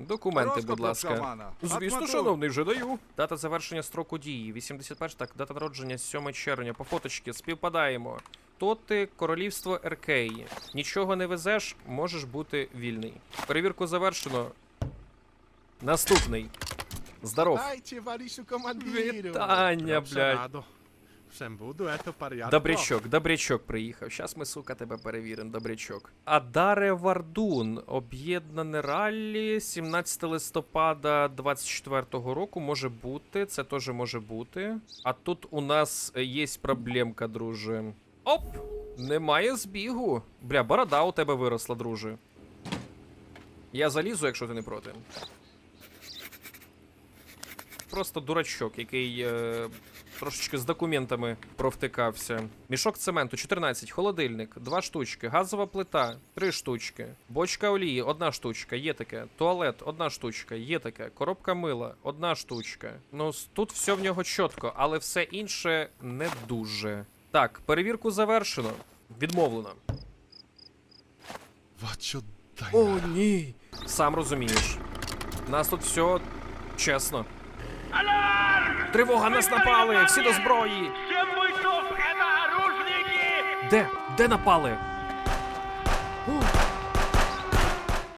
Документи, будь ласка. Звісно, шановний, вже даю. Дата завершення строку дії. 81, так, дата народження 7 червня. По фоточки співпадаємо. То ти королівство Еркеї. Нічого не везеш, можеш бути вільний. Перевірку завершено. Наступний. Здоров. Вітання, блядь. Всем буду, это порядок. Добрячок, добрячок приїхав. Щас ми, сука, тебе перевіримо, добрячок. Адаре Вардун, об'єднане раллі 17 листопада 24-го року може бути. Це теж може бути. А тут у нас є проблемка, друже. Оп! Немає збігу. Бля, борода у тебе виросла, друже. Я залізу, якщо ти не проти. Просто дурачок, який е, трошечки з документами провтикався. Мішок цементу 14, холодильник, 2 штучки, газова плита, 3 штучки, бочка олії, 1 штучка, є таке. Туалет, 1 штучка, є таке. Коробка мила, 1 штучка. Ну, тут все в нього чітко, але все інше не дуже. Так, перевірку завершено. Відмовлено. О, ні. Сам розумієш. Нас тут все чесно. Тривога нас напали! Всі до зброї! Де? Де напали? О,